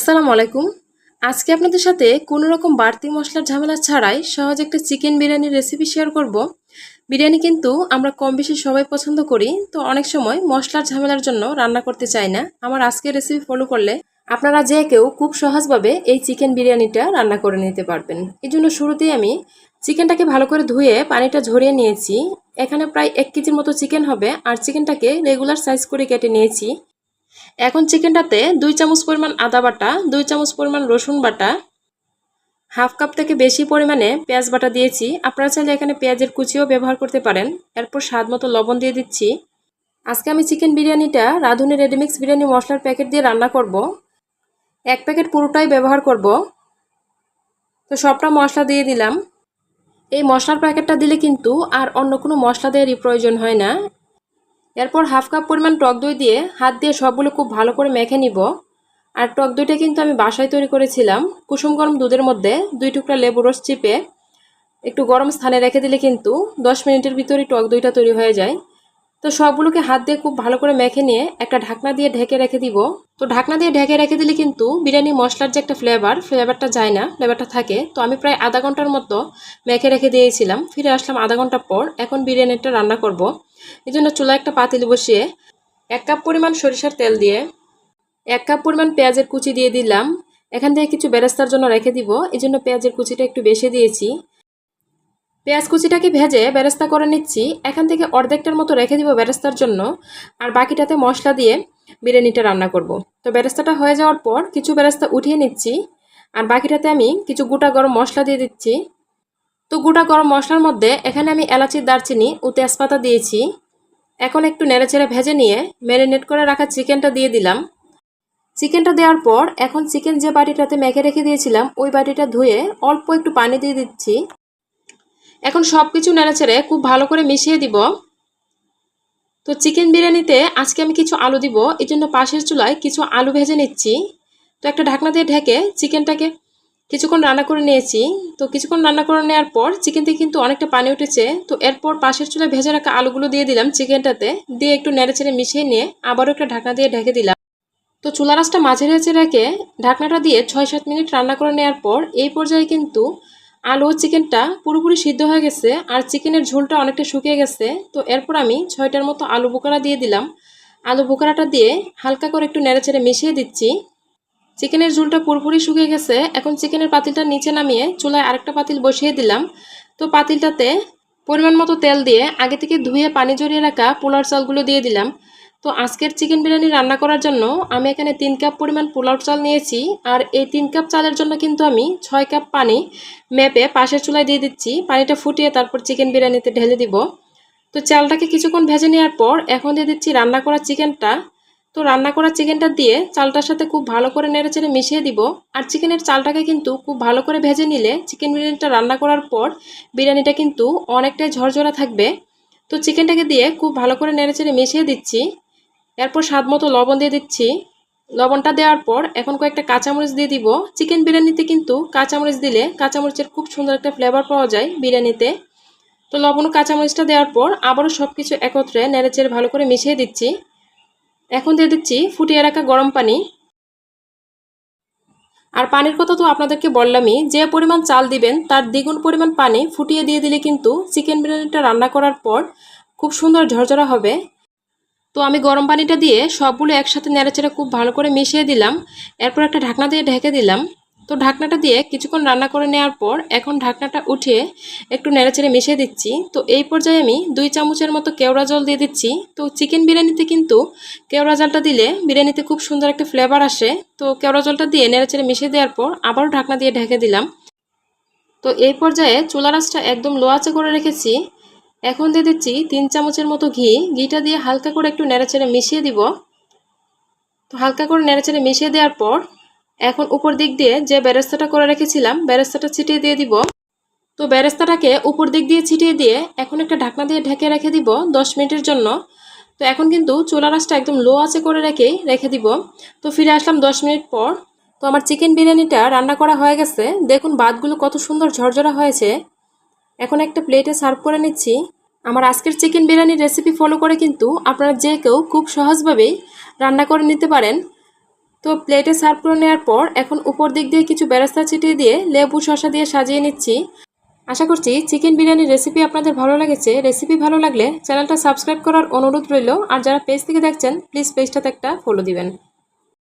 আসসালামু আলাইকুম। আজকে আপনাদের সাথে কোনো রকম বাড়তি মশলার ঝামেলা ছাড়াই সহজ একটা চিকেন বিরিয়ানির রেসিপি শেয়ার করব। বিরিয়ানি কিন্তু আমরা কম বেশি সবাই পছন্দ করি, তো অনেক সময় মশলার ঝামেলার জন্য রান্না করতে চাই না। আমার আজকের রেসিপি ফলো করলে আপনারা যে কেউ খুব সহজভাবে এই চিকেন বিরিয়ানিটা রান্না করে নিতে পারবেন। এই জন্য শুরুতেই আমি চিকেনটাকে ভালো করে ধুয়ে পানিটা ঝরিয়ে নিয়েছি। এখানে প্রায় এক কেজির মতো চিকেন হবে, আর চিকেনটাকে রেগুলার সাইজ করে কেটে নিয়েছি। এখন চিকেনটাতে দুই চামচ পরিমাণ আদা বাটা, দুই চামচ পরিমাণ রসুন বাটা, হাফ কাপ থেকে বেশি পরিমাণে পেঁয়াজ বাটা দিয়েছি। আপনারা চাইলে এখানে পেঁয়াজের কুচিও ব্যবহার করতে পারেন। এরপর স্বাদ মতো লবণ দিয়ে দিচ্ছি। আজকে আমি চিকেন বিরিয়ানিটা রাঁধুনি রেডিমিক্স বিরিয়ানি মশলার প্যাকেট দিয়ে রান্না করব। এক প্যাকেট পুরোটাই ব্যবহার করব। তো সবটা মশলা দিয়ে দিলাম। এই মশলার প্যাকেটটা দিলে কিন্তু আর অন্য কোনো মশলা দেওয়ারই প্রয়োজন হয় না। এরপর হাফ কাপ পরিমাণ টক দই দিয়ে হাত দিয়ে সবগুলো খুব ভালো করে মেখে নিব। আর টক দইটা কিন্তু আমি বাসায় তৈরি করেছিলাম। কুসুম গরম দুধের মধ্যে দুই টুকরা লেবু রস চিপে একটু গরম স্থানে রেখে দিলে কিন্তু দশ মিনিটের ভিতরেই টক দইটা তৈরি হয়ে যায়। তো সবগুলোকে হাত দিয়ে খুব ভালো করে মেখে নিয়ে একটা ঢাকনা দিয়ে ঢেকে রেখে দিব। তো ঢাকনা দিয়ে ঢেকে রেখে দিলে কিন্তু বিরিয়ানি মশলার যে একটা ফ্লেভার ফ্লেভারটা যায় না ফ্লেভারটা থাকে। তো আমি প্রায় আধা ঘণ্টার মতো মেখে রেখে দিয়েছিলাম। ফিরে আসলাম আধা ঘণ্টা পর। এখন বিরিয়ানিটা রান্না করব। এই জন্য চুলা একটা পাতিল বসিয়ে এক কাপ পরিমাণ সরিষার তেল দিয়ে এক কাপ পরিমাণ পেঁয়াজের কুচি দিয়ে দিলাম। এখান থেকে কিছু বেরেস্তার জন্য রেখে দিব। এই জন্য পেঁয়াজের কুচিটা একটু বেশি দিয়েছি। পেঁয়াজ কুচিটাকে ভেজে বেরেস্তা করে নিচ্ছি। এখান থেকে অর্ধেকটার মতো রেখে দিব বেরেস্তার জন্য। আর বাকিটাতে মশলা দিয়ে বিরিয়ানিটা রান্না করব। তো বেরেস্তাটা হয়ে যাওয়ার পর কিছু বেরেস্তা উঠিয়ে নিচ্ছি। আর বাকিটাতে আমি কিছু গোটা গরম মশলা দিয়ে দিচ্ছি। তো গোটা গরম মশলার মধ্যে এখানে আমি এলাচির দারচিনি ও তেজপাতা দিয়েছি। এখন একটু নেড়েচেড়ে ভেজে নিয়ে ম্যারিনেট করে রাখা চিকেনটা দিয়ে দিলাম। চিকেনটা দেওয়ার পর এখন চিকেন যে বাটিটাতে মেখে রেখে দিয়েছিলাম, ওই বাটিটা ধুয়ে অল্প একটু পানি দিয়ে দিচ্ছি। এখন সব কিছু নেড়েচেড়ে খুব ভালো করে মিশিয়ে দিব। তো চিকেন বিরিয়ানিতে আজকে আমি কিছু আলু দিব এই জন্য পাশের চুলায় কিছু আলু ভেজে নিচ্ছি। তো একটা ঢাকনা দিয়ে ঢেকে চিকেনটাকে কিছুক্ষণ রান্না করে নিয়েছি। তো কিছুক্ষণ রান্না করে নেওয়ার পর চিকেন থেকে কিন্তু অনেকটা পানি উঠেছে। তো এরপর পাশের চুলায় ভেজে রাখা আলুগুলো দিয়ে দিলাম চিকেনটাতে। দিয়ে একটু নেড়েচেড়ে মিশিয়ে নিয়ে আবারও একটা ঢাকনা দিয়ে ঢেকে দিলাম। তো চুলা রাসটা মাঝে রেচে রেখে ঢাকনাটা দিয়ে ছয় সাত মিনিট রান্না করে নেওয়ার পর এই পর্যায়ে কিন্তু আলু ও চিকেনটা পুরোপুরি সিদ্ধ হয়ে গেছে আর চিকেনের ঝোলটা অনেকটা শুকিয়ে গেছে। তো এরপর আমি ছয়টার মতো আলু বোকারা দিয়ে দিলাম। আলু বোকারাটা দিয়ে হালকা করে একটু নেড়েচেড়ে মিশিয়ে দিচ্ছি। চিকেনের ঝোলটা পুরোপুরি শুকিয়ে গেছে। এখন চিকেনের পাতিলটা নিচে নামিয়ে চুলায় আরেকটা পাতিল বসিয়ে দিলাম। তো পাতিলটাতে পরিমাণ মতো তেল দিয়ে আগে থেকে ধুয়ে পানি জড়িয়ে রাখা পোলার চালগুলো দিয়ে দিলাম। তো আজকের চিকেন বিরিয়ানি রান্না করার জন্য আমি এখানে তিন কাপ পরিমাণ পোলাও চাল নিয়েছি আর এই তিন কাপ চালের জন্য কিন্তু আমি ছয় কাপ পানি মেপে পাশের চুলায় দিয়ে দিচ্ছি। পানিটা ফুটিয়ে তারপর চিকেন বিরিয়ানিতে ঢেলে দিব। তো চালটাকে কিছুক্ষণ ভেজে নেওয়ার পর এখন দিয়ে দিচ্ছি রান্না করা চিকেনটা। তো রান্না করা চিকেনটা দিয়ে চালটার সাথে খুব ভালো করে নেড়ে চেড়ে মিশিয়ে দিব। আর চিকেনের চালটাকে কিন্তু খুব ভালো করে ভেজে নিলে চিকেন বিরিয়ানিটা রান্না করার পর বিরিয়ানিটা কিন্তু অনেকটাই ঝরঝরা থাকবে। তো চিকেনটাকে দিয়ে খুব ভালো করে নেড়ে চেড়ে মিশিয়ে দিচ্ছি। এরপর স্বাদ মতো লবণ দিয়ে দিচ্ছি। লবণটা দেওয়ার পর এখন কয়েকটা কাঁচামরিচ দিয়ে দিব। চিকেন বিরিয়ানিতে কিন্তু কাঁচামরিচ দিলে কাঁচামরিচের খুব সুন্দর একটা ফ্লেভার পাওয়া যায় বিরিয়ানিতে। তো লবণ কাঁচামরিচটা দেওয়ার পর আবারও সব কিছু একত্রে নেড়েচেড়ে ভালো করে মিশিয়ে দিচ্ছি। এখন দিয়ে দিচ্ছি ফুটিয়ে রাখা গরম পানি। আর পানির কথা তো আপনাদেরকে বললামই, যে পরিমাণ চাল দিবেন, তার দ্বিগুণ পরিমাণ পানি ফুটিয়ে দিয়ে দিলে কিন্তু চিকেন বিরিয়ানিটা রান্না করার পর খুব সুন্দর ঝরঝরা হবে। তো আমি গরম পানিটা দিয়ে সবগুলো একসাথে নেড়েচেড়ে খুব ভালো করে মিশিয়ে দিলাম। এরপর একটা ঢাকনা দিয়ে ঢেকে দিলাম। তো ঢাকনাটা দিয়ে কিছুক্ষণ রান্না করে নেওয়ার পর এখন ঢাকনাটা উঠিয়ে একটু নেড়েচেড়ে মিশিয়ে দিচ্ছি। তো এই পর্যায়ে আমি দুই চামচের মতো কেওড়া জল দিয়ে দিচ্ছি। তো চিকেন বিরিয়ানিতে কিন্তু কেওড়া জলটা দিলে বিরিয়ানিতে খুব সুন্দর একটা ফ্লেভার আসে। তো কেওড়া জলটা দিয়ে নেড়েচেড়ে মিশিয়ে দেওয়ার পর আবারও ঢাকনা দিয়ে ঢেকে দিলাম। তো এই পর্যায়ে চুলা রাসটা একদম লো আঁচে করে রেখেছি। এখন দিয়ে দিচ্ছি তিন চামচের মতো ঘি। ঘিটা দিয়ে হালকা করে একটু নেড়েচেড়ে মিশিয়ে দিব। তো হালকা করে নেড়েচেড়ে মিশিয়ে দেওয়ার পর এখন উপর দিক দিয়ে যে ব্যারেস্তাটা করে রেখেছিলাম, ব্যারেস্তাটা ছিটিয়ে দিয়ে দিব। তো ব্যারেস্তাটাকে উপর দিক দিয়ে ছিটিয়ে দিয়ে এখন একটা ঢাকনা দিয়ে ঢেকে রেখে দিব দশ মিনিটের জন্য। তো এখন কিন্তু চুলা রাসটা একদম লো আছে করে রেখেই রেখে দিব। তো ফিরে আসলাম দশ মিনিট পর। তো আমার চিকেন বিরিয়ানিটা রান্না করা হয়ে গেছে। দেখুন ভাতগুলো কত সুন্দর ঝরঝরা হয়েছে। এখন একটা প্লেটে সার্ভ করে নিচ্ছি। আমার আজকের চিকেন বিরিয়ানির রেসিপি ফলো করে কিন্তু আপনারা যে কেউ খুব সহজভাবেই রান্না করে নিতে পারেন। তো প্লেটে সার্ভ করে নেওয়ার পর এখন উপর দিক দিয়ে কিছু বেরাস্তা ছিটিয়ে দিয়ে লেবু, শসা দিয়ে সাজিয়ে নিচ্ছি। আশা করছি চিকেন বিরিয়ানির রেসিপি আপনাদের ভালো লেগেছে। রেসিপি ভালো লাগলে চ্যানেলটা সাবস্ক্রাইব করার অনুরোধ রইল। আর যারা পেজ থেকে দেখছেন প্লিজ পেজটাতে একটা ফলো দিবেন।